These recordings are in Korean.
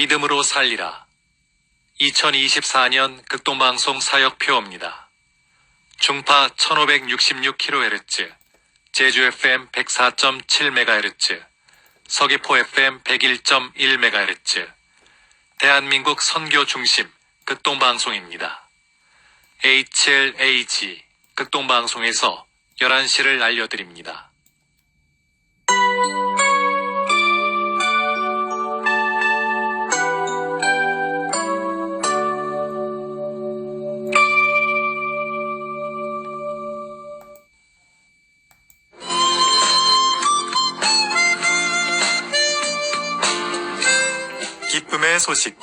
믿음으로 살리라. 2024년 극동방송 사역표입니다. 중파 1566kHz, 제주 FM 104.7MHz, 서귀포 FM 101.1MHz, 대한민국 선교 중심 극동방송입니다. HLAG 극동방송에서 11시를 알려드립니다. 기쁨의 소식.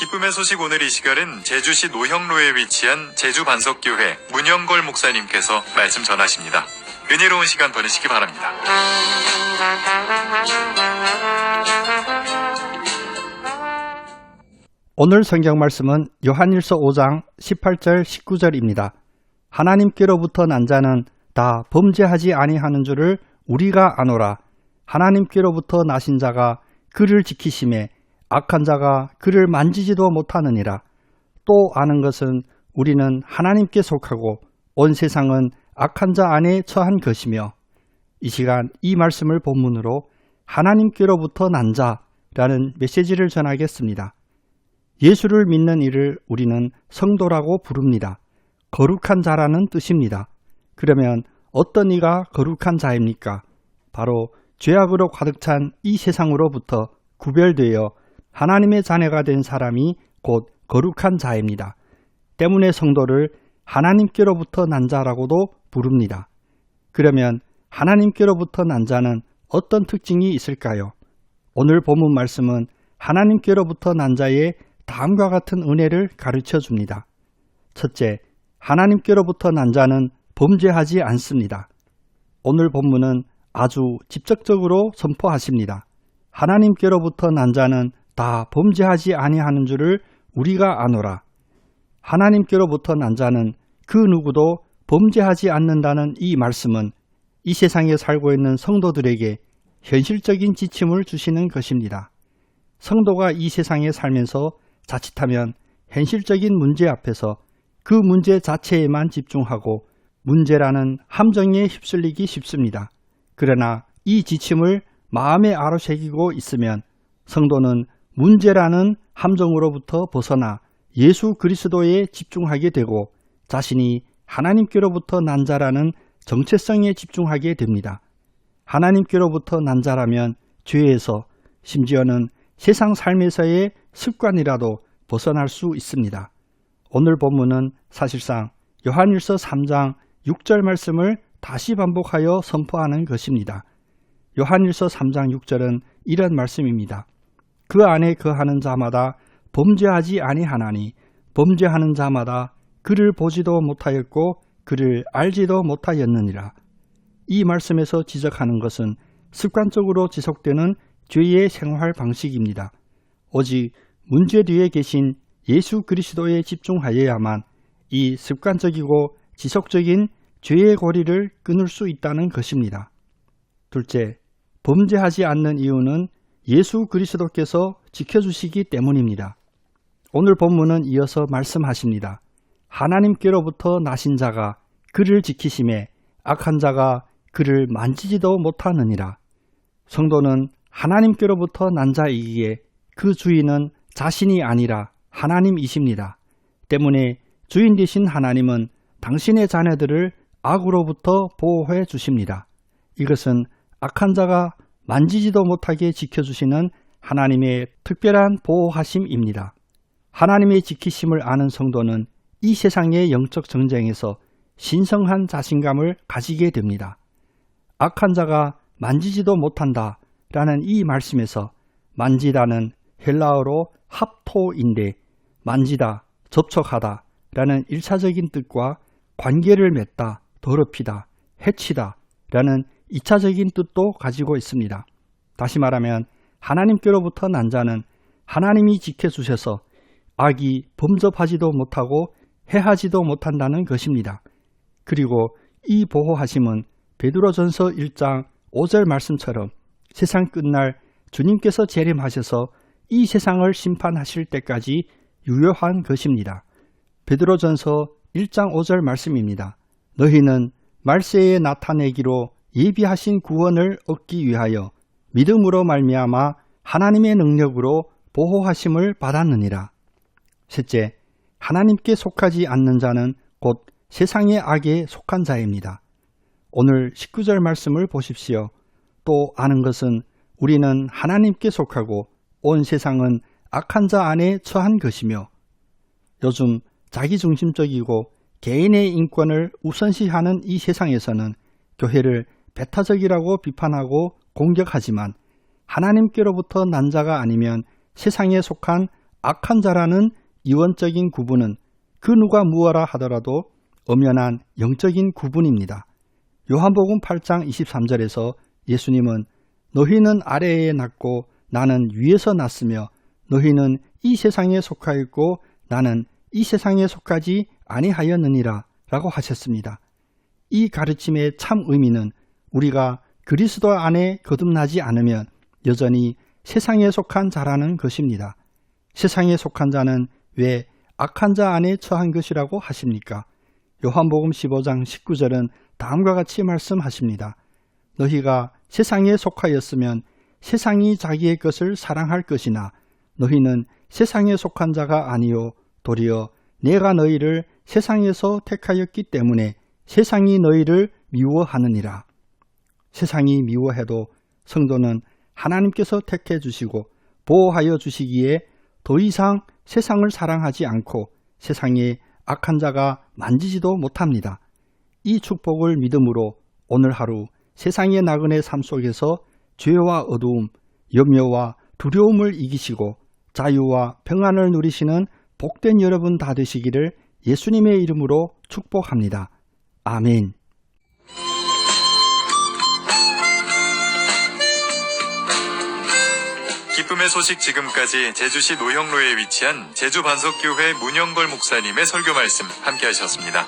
기쁨의 소식 오늘 이 시간은 제주시 노형로에 위치한 제주반석교회 문영걸 목사님께서 말씀 전하십니다. 은혜로운 시간 보내시기 바랍니다. 오늘 성경 말씀은 요한일서 5장 18절 19절입니다. 하나님께로부터 난 자는 다 범죄하지 아니하는 줄을 우리가 아노라. 하나님께로부터 나신 자가 그를 지키심에 악한 자가 그를 만지지도 못하느니라. 또 아는 것은 우리는 하나님께 속하고 온 세상은 악한 자 안에 처한 것이며 이 시간 이 말씀을 본문으로 하나님께로부터 난 자라는 메시지를 전하겠습니다. 예수를 믿는 이를 우리는 성도라고 부릅니다. 거룩한 자라는 뜻입니다. 그러면 어떤 이가 거룩한 자입니까? 바로 죄악으로 가득 찬 이 세상으로부터 구별되어 하나님의 자녀가 된 사람이 곧 거룩한 자입니다. 때문에 성도를 하나님께로부터 난 자라고도 부릅니다. 그러면 하나님께로부터 난 자는 어떤 특징이 있을까요? 오늘 본문 말씀은 하나님께로부터 난 자의 다음과 같은 은혜를 가르쳐 줍니다. 첫째, 하나님께로부터 난 자는 범죄하지 않습니다. 오늘 본문은 아주 직접적으로 선포하십니다. 하나님께로부터 난 자는 다 범죄하지 아니하는 줄을 우리가 아노라. 하나님께로부터 난 자는 그 누구도 범죄하지 않는다는 이 말씀은 이 세상에 살고 있는 성도들에게 현실적인 지침을 주시는 것입니다. 성도가 이 세상에 살면서 자칫하면 현실적인 문제 앞에서 그 문제 자체에만 집중하고 문제라는 함정에 휩쓸리기 쉽습니다. 그러나 이 지침을 마음에 아로새기고 있으면 성도는 문제라는 함정으로부터 벗어나 예수 그리스도에 집중하게 되고 자신이 하나님께로부터 난 자라는 정체성에 집중하게 됩니다. 하나님께로부터 난 자라면 죄에서 심지어는 세상 삶에서의 습관이라도 벗어날 수 있습니다. 오늘 본문은 사실상 요한일서 3장 6절 말씀을 다시 반복하여 선포하는 것입니다. 요한일서 3장 6절은 이런 말씀입니다. 그 안에 거하는 자마다 범죄하지 아니하나니 범죄하는 자마다 그를 보지도 못하였고 그를 알지도 못하였느니라. 이 말씀에서 지적하는 것은 습관적으로 지속되는 죄의 생활 방식입니다. 오직 문제 뒤에 계신 예수 그리스도에 집중하여야만 이 습관적이고 지속적인 죄의 고리를 끊을 수 있다는 것입니다. 둘째, 범죄하지 않는 이유는 예수 그리스도께서 지켜주시기 때문입니다. 오늘 본문은 이어서 말씀하십니다. 하나님께로부터 나신 자가 그를 지키심에 악한 자가 그를 만지지도 못하느니라. 성도는 하나님께로부터 난 자이기에 그 주인은 자신이 아니라 하나님이십니다. 때문에 주인 되신 하나님은 당신의 자녀들을 악으로부터 보호해 주십니다. 이것은 악한 자가 만지지도 못하게 지켜주시는 하나님의 특별한 보호하심입니다. 하나님의 지키심을 아는 성도는 이 세상의 영적 전쟁에서 신성한 자신감을 가지게 됩니다. 악한 자가 만지지도 못한다 라는 이 말씀에서 만지다는 헬라어로 합토인데 만지다, 접촉하다 라는 일차적인 뜻과 관계를 맺다, 더럽히다, 해치다 라는 2차적인 뜻도 가지고 있습니다. 다시 말하면 하나님께로부터 난 자는 하나님이 지켜주셔서 악이 범접하지도 못하고 해하지도 못한다는 것입니다. 그리고 이 보호하심은 베드로전서 1장 5절 말씀처럼 세상 끝날 주님께서 재림하셔서 이 세상을 심판하실 때까지 유효한 것입니다. 베드로전서 1장 5절 말씀입니다. 너희는 말세에 나타내기로 예비하신 구원을 얻기 위하여 믿음으로 말미암아 하나님의 능력으로 보호하심을 받았느니라. 셋째, 하나님께 속하지 않는 자는 곧 세상의 악에 속한 자입니다. 오늘 19절 말씀을 보십시오. 또 아는 것은 우리는 하나님께 속하고 온 세상은 악한 자 안에 처한 것이며 요즘 자기중심적이고 개인의 인권을 우선시하는 이 세상에서는 교회를 배타적이라고 비판하고 공격하지만 하나님께로부터 난 자가 아니면 세상에 속한 악한 자라는 이원적인 구분은 그 누가 무엇라 하더라도 엄연한 영적인 구분입니다. 요한복음 8장 23절에서 예수님은 너희는 아래에 났고 나는 위에서 났으며 너희는 이 세상에 속하였고 나는 이 세상에 속하지 아니하였느니라 라고 하셨습니다. 이 가르침의 참 의미는 우리가 그리스도 안에 거듭나지 않으면 여전히 세상에 속한 자라는 것입니다. 세상에 속한 자는 왜 악한 자 안에 처한 것이라고 하십니까? 요한복음 15장 19절은 다음과 같이 말씀하십니다. 너희가 세상에 속하였으면 세상이 자기의 것을 사랑할 것이나 너희는 세상에 속한 자가 아니요 도리어 내가 너희를 세상에서 택하였기 때문에 세상이 너희를 미워하느니라. 세상이 미워해도 성도는 하나님께서 택해 주시고 보호하여 주시기에 더 이상 세상을 사랑하지 않고 세상에 악한 자가 만지지도 못합니다. 이 축복을 믿음으로 오늘 하루 세상의 나그네 삶 속에서 죄와 어두움, 염려와 두려움을 이기시고 자유와 평안을 누리시는 복된 여러분 다 되시기를 예수님의 이름으로 축복합니다. 아멘. 기쁨의 소식 지금까지 제주시 노형로에 위치한 제주 반석교회 문영걸 목사님의 설교 말씀 함께 하셨습니다.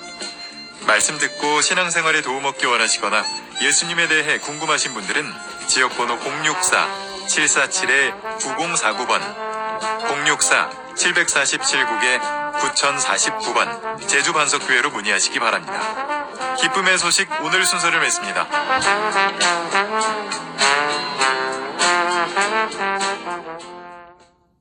말씀 듣고 신앙생활에 도움 얻기 원하시거나 예수님에 대해 궁금하신 분들은 지역번호 064-747-9049번 064-747국에 9049번 제주 반석교회로 문의하시기 바랍니다. 기쁨의 소식 오늘 순서를 맺습니다.